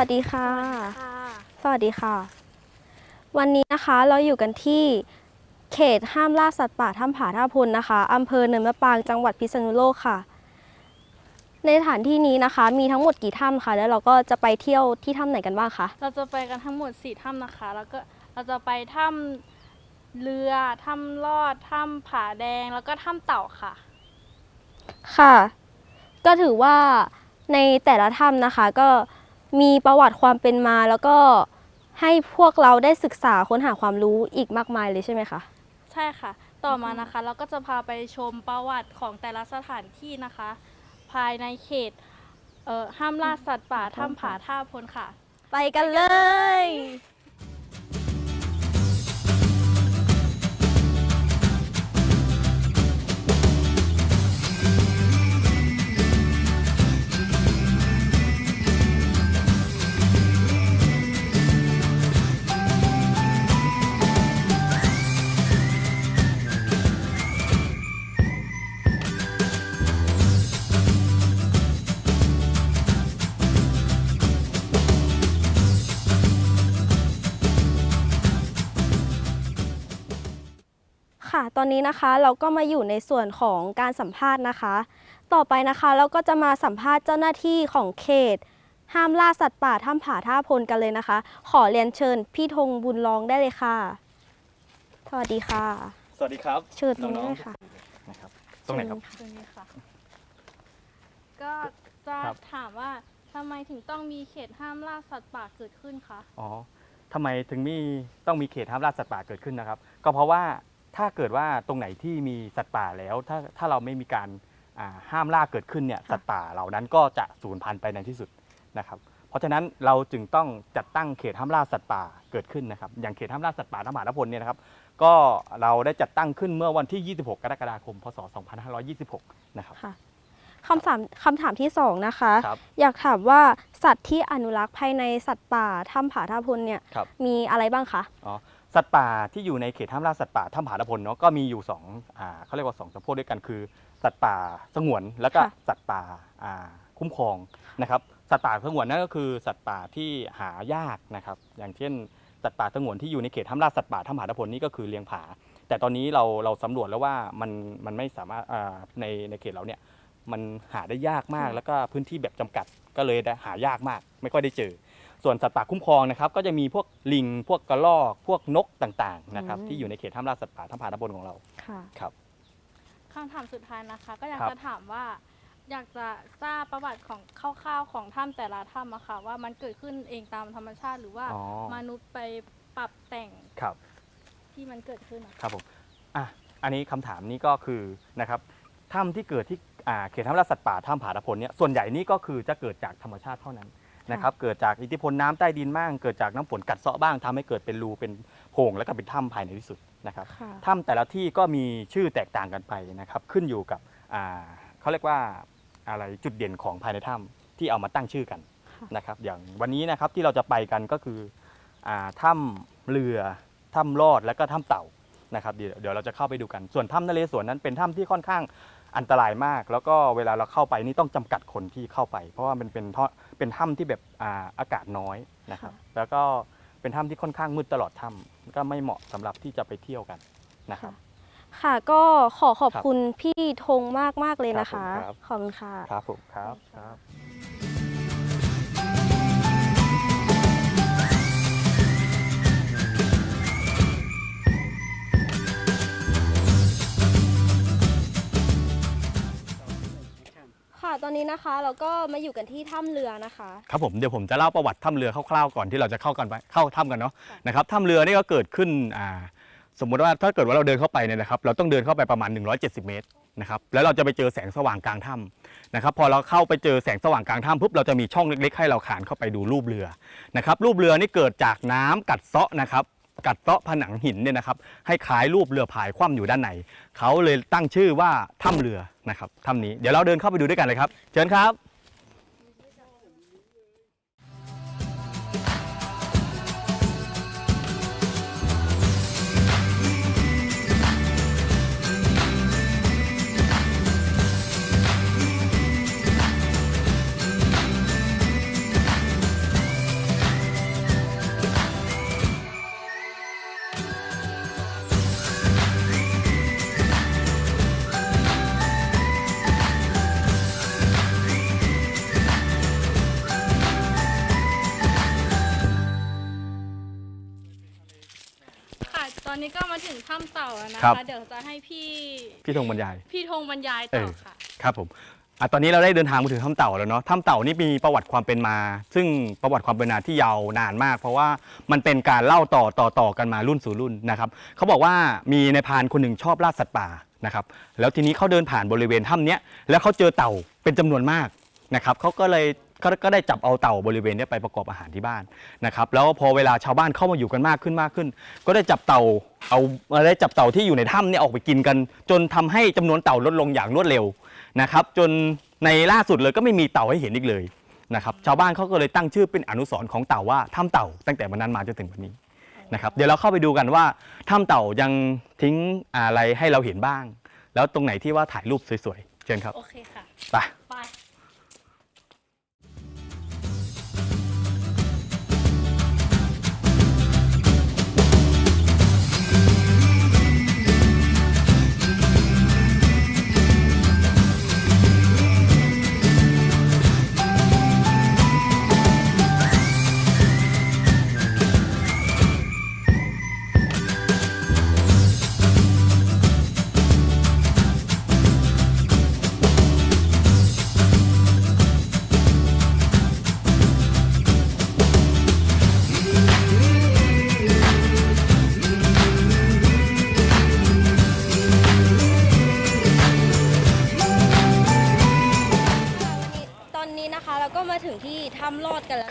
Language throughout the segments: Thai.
วัสดีค่ะ สวัสดีค่ะ วันนี้นะคะเราอยู่กันที่เขตห้ามล่าสัตว์ป่าถ้ำผาท่าพลนะคะอำเภอเนินมะปรางจังหวัดพิษณุโลกค่ะ ในสถานที่นี้นะคะ มีทั้งหมดกี่ถ้ำคะแล้วเราก็จะไปเที่ยวที่ถ้ำไหนกันบ้างคะ เราจะไปกันทั้งหมดสี่ถ้ำนะคะ แล้วก็เราจะไปถ้ำเรือถ้ำลอดถ้ำผาแดงแล้วก็ถ้ำเต่าค่ะ ค่ะ ก็ถือว่าในแต่ละถ้ำนะคะก็ มีประวัติความเป็นมาแล้วก็ให้พวกเราได้ศึกษาค้นหาความรู้อีกมากมายเลยใช่ไหมคะ ใช่ค่ะ ต่อมานะคะเราก็จะพาไปชมประวัติของแต่ละสถานที่นะคะ ภายในเขตเอ่อห้ามล่าสัตว์ป่าถ้ำผาท่าพลค่ะ ไปกันเลย ตอนนี้นะคะเราก็มาอยู่ในส่วนของการสัมภาษณ์นะคะ ต่อไปนะคะเราก็จะมาสัมภาษณ์เจ้าหน้าที่ของเขต ห้ามล่าสัตว์ป่าถ้ำผาท่าพลกันเลยนะคะ ขอเรียนเชิญพี่ธงบุญรองได้เลยค่ะ สวัสดีค่ะ สวัสดีครับ เชิญตรงนี้น้องเลยค่ะๆนะครับตรงไหนครับตรงนี้ค่ะ ก็จะครับ ถามว่าทำไมถึงต้องมีเขตห้ามล่าสัตว์ป่าเกิดขึ้นคะ อ๋อทำไมถึงมีต้องมีเขตห้ามล่าสัตว์ป่าเกิดขึ้นนะครับ ก็เพราะว่า ถ้าเกิดว่าตรงไหนที่มีสัตว์ป่าแล้วถ้าถ้าเราไม่มีการอ่าห้ามล่าเกิดขึ้นเนี่ยสัตว์ป่าเหล่านั้นก็จะสูญพันธุ์ไปในที่สุดนะครับ เพราะฉะนั้นเราจึงต้องจัดตั้งเขตห้ามล่าสัตว์ป่าเกิดขึ้นนะครับ อย่างเขตห้ามล่าสัตว์ป่าทั้งมหาพลเนี่ยนะครับ ก็เราได้จัดตั้งขึ้นเมื่อวันที่ 26 กรกฎาคม พศ 2526 นะครับ ค่ะคำถามคำถามที่สองนะคะ ครับ อยากถามว่าสัตว์ที่อนุรักษ์ภายในสัตว์ป่าถ้ำผาท่าพลเนี่ย ครับ มีอะไรบ้างคะ อ๋อ สัตว์ป่าที่อยู่ในเขตห้ามล่าสัตว์ป่าถ้ำผาตะพลเนาะก็มีอยู่สองอ่าเขาเรียกว่าสองจำพวกด้วยกันคือ สัตว์ป่าสงวนแล้วก็ค่ะ สัตว์ป่าอ่าคุ้มครองนะครับสัตว์ป่าสงวนนั่นก็คือสัตว์ป่าที่หายากนะครับอย่างเช่น สัตว์ป่าสงวนที่อยู่ในเขตห้ามล่าสัตว์ป่าถ้ำผาตะพลนี่ก็คือเลี้ยงผา แต่ตอนนี้เราเราสำรวจแล้วว่ามันมันไม่สามารถอ่าในในเขตเราเนี่ยมันหาได้ยากมากแล้วก็พื้นที่แบบจำกัดก็เลยได้หายากมาก ไม่ค่อยได้เจอ ส่วนสัตว์ป่าคุ้มครองนะครับก็จะมีพวกลิงพวกกระรอกพวกนกต่างๆนะครับอืม ที่อยู่ในเขตห้ามล่าสัตว์ป่าทั้งผาตำบลของเรา ค่ะ ครับ คำถามสุดท้ายนะคะ ก็อยากครับ จะถามว่า อยากจะทราบประวัติของคร่าวๆของถ้ำแต่ละถ้ำอะค่ะ ว่ามันเกิดขึ้นเองตามธรรมชาติหรือว่า อ๋อมนุษย์ไปปรับแต่งครับ ที่มันเกิดขึ้นอะ ครับผม อะ อันนี้คำถามนี้ก็คือนะครับถ้ำที่เกิดที่อ่าเขตห้ามล่าสัตว์ป่าถ้ำผาตะพลเนี่ย ส่วนใหญ่นี่ก็คือจะเกิดจากธรรมชาติเท่านั้น นะครับเกิดจากอิทธิพลน้ำใต้ดินบ้างเกิดจากน้ำฝนกัดเซาะบ้างทำให้เกิดเป็นรูเป็นโพรงแล้วก็เป็นถ้ำภายในที่สุดนะครับค่ะถ้ำแต่ละที่ก็มีชื่อแตกต่างกันไปนะครับขึ้นอยู่กับอ่าเขาเรียกว่าอะไรจุดเด่นของภายในถ้ำที่เอามาตั้งชื่อกันค่ะนะครับอย่างวันนี้นะครับที่เราจะไปกันก็คืออ่าถ้ำเรือถ้ำลอดและก็ถ้ำเต่านะครับเดี๋ยวเดี๋ยวเราจะเข้าไปดูกันส่วนถ้ำนเรศวรนั้นเป็นถ้ำที่ค่อนข้าง อันตรายมาก แล้วก็เวลาเราเข้าไปนี่ต้องจำกัดคนที่เข้าไป เพราะว่ามันเป็นท่อเป็นถ้ำที่แบบอ่าอากาศน้อยนะครับ แล้วก็เป็นถ้ำที่ค่อนข้างมืดตลอดถ้ำก็ไม่เหมาะสำหรับที่จะไปเที่ยวกันนะครับ ค่ะก็ขอขอบครับคุณพี่ธงมากมากๆเลยนะคะครับผมครับขอบคุณค่ะ ครับผมครับ นนี้นะคะเราก็มาอยู่กันที่ถ้ำเรือนะคะ ครับผมเดี๋ยวผมจะเล่าประวัติถ้ำเรือคร่าวๆก่อนที่เราจะเข้ากันไปเข้าถ้ำกันเนาะค่ะนะครับถ้ำเรือนี่ก็เกิดขึ้นอ่าสมมุติว่าถ้าเกิดว่าเราเดินเข้าไปเนี่ยนะครับ เราต้องเดินเข้าไปประมาณ 170 เมตรนะครับแล้วเราจะไปเจอแสงสว่างกลางถ้ำนะครับพอเราเข้าไปเจอแสงสว่างกลางถ้ำปุ๊บเราจะมีช่องเล็กๆให้เราขานเข้าไปดูรูปเรือนะครับรูปเรือนี่เกิดจากน้ำกัดเซาะนะครับ กัดเตาะผนังหินเนี่ยนะครับให้คล้ายรูปเรือพายคว่ำอยู่ด้านในเขาเลยตั้งชื่อว่าถ้ำเรือนะครับถ้ำนี้เดี๋ยวเราเดินเข้าไปดูด้วยกันเลยครับ เชิญครับ ถึงถ้ำเต่าแล้วนะครัคะบเดี๋ยวจะให้พี่พี่ธงบรรยาย พี่ธงบรรยายเอต่ออค่ะ ครับผมอะตอนนี้เราได้เดินทางมาถึงถ้ำเต่าแล้วเนาะ ถ้ำเต่านี่มีประวัติความเป็นมา ซึ่งประวัติความเป็นมาที่ยาวนานมาก เพราะว่ามันเป็นการเล่าต่อต่อต่อกันมารุ่นสู่รุ่นนะครับ เขาบอกว่ามีในายพรานคนหนึ่งชอบล่าสัตว์ป่านะครับ แล้วทีนี้เขาเดินผ่านบริเวณถ้ำเนี้ย แล้วเขาเจอเต่าเป็นจำนวนมากนะครับเขาก็เลย ก็ก็ได้จับเอาเต่าบริเวณเนี้ยไปประกอบอาหารที่บ้านนะครับแล้วพอเวลาชาวบ้านเข้ามาอยู่กันมากขึ้นมากขึ้น ก็ได้จับเต่าเอาได้จับเต่าที่อยู่ในถ้ำเนี่ยออกไปกินกัน จนทำให้จำนวนเต่าลดลงอย่างรวดเร็วนะครับจนในล่าสุดเลยก็ไม่มีเต่าให้เห็นอีกเลยนะครับชาวบ้านเขาก็เลยตั้งชื่อเป็นอนุสรณ์ของเต่าว่าถ้ำเต่าตั้งแต่วันนั้นมาจนถึงวันนี้นะครับเดี๋ยวเราเข้าไปดูกันว่าถ้ำเต่ายังทิ้งอะไรให้เราเห็นบ้าง แล้วตรงไหนที่ว่าถ่ายรูปสวยๆเชิญครับโอเคค่ะไป ไป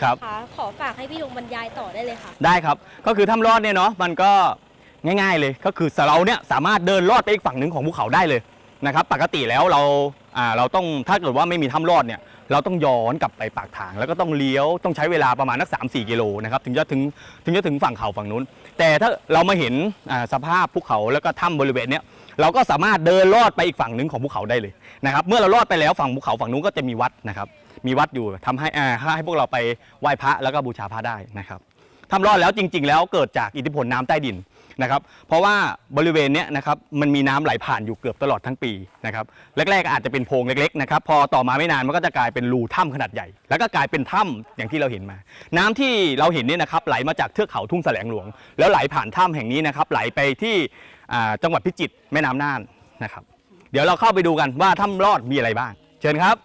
ครับ นะคะขอฝากให้พี่ธงบรรยายต่อได้เลยค่ะ ได้ครับ ก็คือถ้ำรอดเนี่ยเนาะมันก็ง่าย ๆ เลยก็คือเราเนี่ยสามารถเดินลอดไปอีกฝั่งหนึ่งของภูเขาได้เลยนะครับ ปกติแล้วเราอ่าเราต้องถ้าเกิดว่าไม่มีถ้ำรอดเนี่ยเราต้องย้อนกลับไปปากทาง แล้วก็ต้องเลี้ยวต้องใช้เวลาประมาณนัก 3 4 กิโลนะครับถึงจะถึงถึงจะถึงฝั่งเขาฝั่งนู้น แต่ถ้าเรามาเห็นอ่าสภาพภูเขาแล้วก็ถ้ำบริเวณเนี้ยเราก็สามารถเดินลอดไปอีกฝั่งหนึ่งของภูเขาได้เลยนะครับ เมื่อเราลอดไปแล้วฝั่งภูเขาฝั่งนู้นก็จะมีวัดนะครับ มีวัดอยู่ทำให้อ่าให้พวกเราไปไหว้พระแล้วก็บูชาพระได้นะครับทำรอดแล้วจริง ๆ แล้วเกิดจากอิทธิพลน้ำใต้ดินนะครับเพราะว่าบริเวณเนี้ยนะครับมันมีน้ำไหลผ่านอยู่เกือบตลอดทั้งปีนะครับแรกๆอาจจะเป็นโพรงเล็กๆนะครับพอต่อมาไม่นานมันก็จะกลายเป็นรูถ้ำขนาดใหญ่ แล้วก็กลายเป็นถ้ำอย่างที่เราเห็นมา น้ำที่เราเห็นเนี่ยนะครับไหลมาจากเทือกเขาทุ่งแสลงหลวง แล้วไหลผ่านถ้ำแห่งนี้นะครับไหลไปที่จังหวัดพิจิตรแม่น้ำน่านนะครับเดี๋ยวเราเข้าไปดูกันว่าถ้ำรอดมีอะไรบ้าง เชิญครับ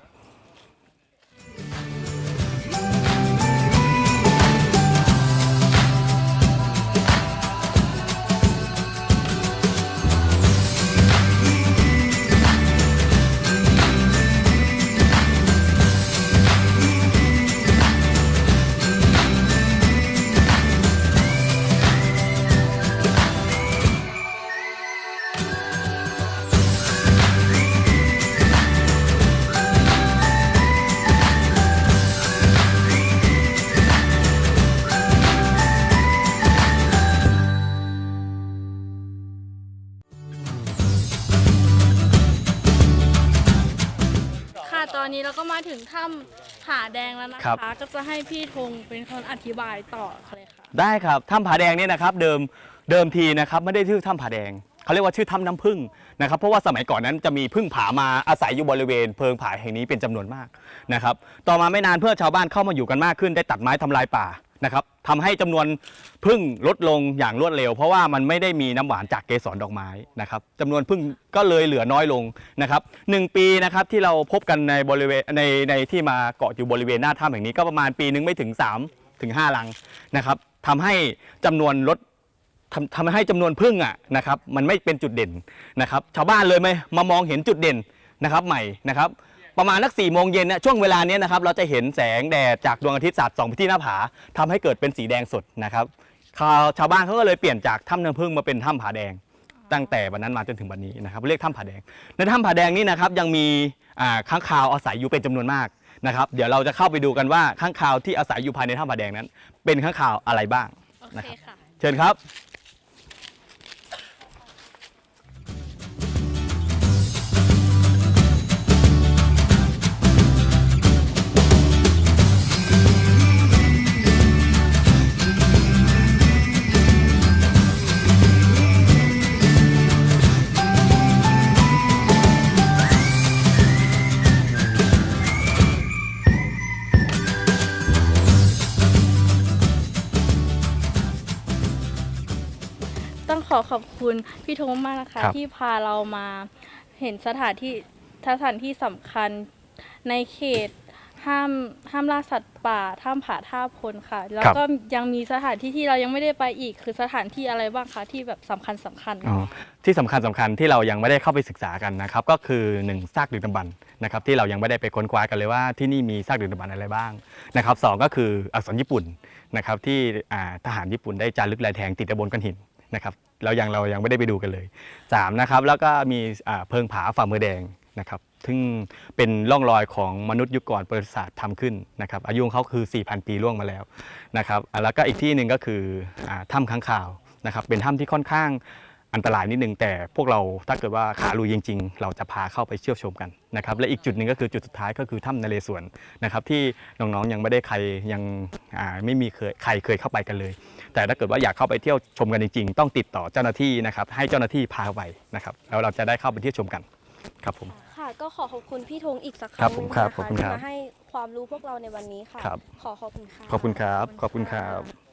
อนนี้เราก็มาถึงถ้ำผาแดงแล้วนะครัคะ บ ก็จะให้พี่ธงเป็นคนอธิบายต่อเลยค่ะ ได้ครับถ้ำผาแดงเนี่ยนะครับเดิมเดิมทีนะครับไม่ได้ชื่อถ้ำผาแดงเขาเรียกว่าชื่อถ้ำน้ำผึ้งนะครับเพราะว่าสมัยก่อนนั้นจะมีผึ้งผามาอาศัยอยู่บริเวณเพิงผาแห่งนี้เป็นจำนวนมากนะครับต่อมาไม่นานเพื่อชาวบ้านเข้ามาอยู่กันมากขึ้นได้ตัดไม้ทำลายป่า นะครับทำให้จำนวนผึ้งลดลงอย่างรวดเร็ว เพราะว่ามันไม่ได้มีน้ำหวานจากเกสรดอกไม้นะครับจำนวนผึ้งก็เลยเหลือน้อยลงนะครับหนึ่งปีนะครับที่เราพบกันในบริเวณในในที่มาเกาะอยู่บริเวณหน้าถ้ำแห่งนี้ก็ประมาณปีนึงไม่ถึง3ถึง5ลังนะครับทำให้จำนวนลดทำทำให้จำนวนพึ่งอะนะครับมันไม่เป็นจุดเด่นนะครับชาวบ้านเลยไหมมามองเห็นจุดเด่นนะครับใหม่นะครับ ประมาณนักสี่โมงเย็นเนี่ยช่วงเวลาเนี้ยนะครับเราจะเห็นแสงแดดจากดวงอาทิตย์สาดส่องไปที่หน้าผาทำให้เกิดเป็นสีแดงสดนะครับชาวชาวบ้านเขาก็เลยเปลี่ยนจากถ้ำน้ำพึ่งมาเป็นถ้ำผาแดง ตั้งแต่วันนั้นมาจนถึงวันนี้นะครับเรียกถ้ำผาแดง ในถ้ำผาแดงนี่นะครับยังมีอ่าค้างคาวอาศัยอยู่เป็นจำนวนมากนะครับเดี๋ยวเราจะเข้าไปดูกันว่าค้างคาวที่อาศัยอยู่ภายในถ้ำผาแดงนั้น เป็นค้างคาวอะไรบ้าง โอนะเคครับค่ะ เชิญครับ อขอบคุณพี่ธงมากนะคะ ครับ ที่พาเรามาเห็นสถานที่สถานที่สำคัญในเขตห้ามห้ามล่าสัตว์ป่าถ้ำผาท่าพลค่ะ แล้วก็ยังมีสถานที่ที่เรายังไม่ได้ไปอีก คือสถานที่อะไรบ้างคะที่แบบสำคัญสำคัญ อ๋อที่สำคัญสำคัญที่เรายังไม่ได้เข้าไปศึกษากันนะครับ ก็คือหนึ่งซากดึกดำบรรพ์นะครับที่เรายังไม่ได้ไปค้นคว้ากันเลยว่าที่นี่มีซากดึกดำบรรพ์อะไรบ้างนะครับสองก็คืออักษรญี่ปุ่นนะครับที่อ่าทหารญี่ปุ่นได้จารึกลายแทงติดบนก้อนหินนะครับ แล้วยังเรายังไม่ได้ไปดูกันเลยสามนะครับแล้วก็มีเพิงผาฝ่ามือแดงนะครับซึ่งเป็นร่องรอยของมนุษย์ยุคก่อนประวัติศาสตร์ทำขึ้นนะครับอายุของเขาคือ 4,000 ปีล่วงมาแล้วนะครับแล้วก็อีกที่หนึ่งก็คือถ้ำค้างคาวนะครับเป็นถ้ำที่ค่อนข้างอันตรายนิดนึงแต่พวกเราถ้าเกิดว่าขาลุยจริง ๆ เราจะพาเข้าไปเชี่ยวชมกันนะครับและอีกจุดหนึ่งก็คือจุดสุดท้ายก็คือถ้ำนเรศวรนะครับที่น้องๆยังไม่ได้ใครยังไม่มีเคยใครเคยเข้าไปกันเลย แต่ถ้าเกิดว่าอยากเข้าไปเที่ยวชมกันจริงๆ ต้องติดต่อเจ้าหน้าที่นะครับ ให้เจ้าหน้าที่พาไปนะครับ แล้วเราจะได้เข้าไปเที่ยวชมกันครับผม ค่ะ ก็ขอขอบคุณพี่ธงอีกสักคครัรั้บงผมหนึงครับนะขอบคะคุณที่ครับมาให้ความรู้พวกเราในวันนี้ค่ะ ครับ ขอขอบคุณค่ะ ขอบคุณครับ ขอบคุณครับ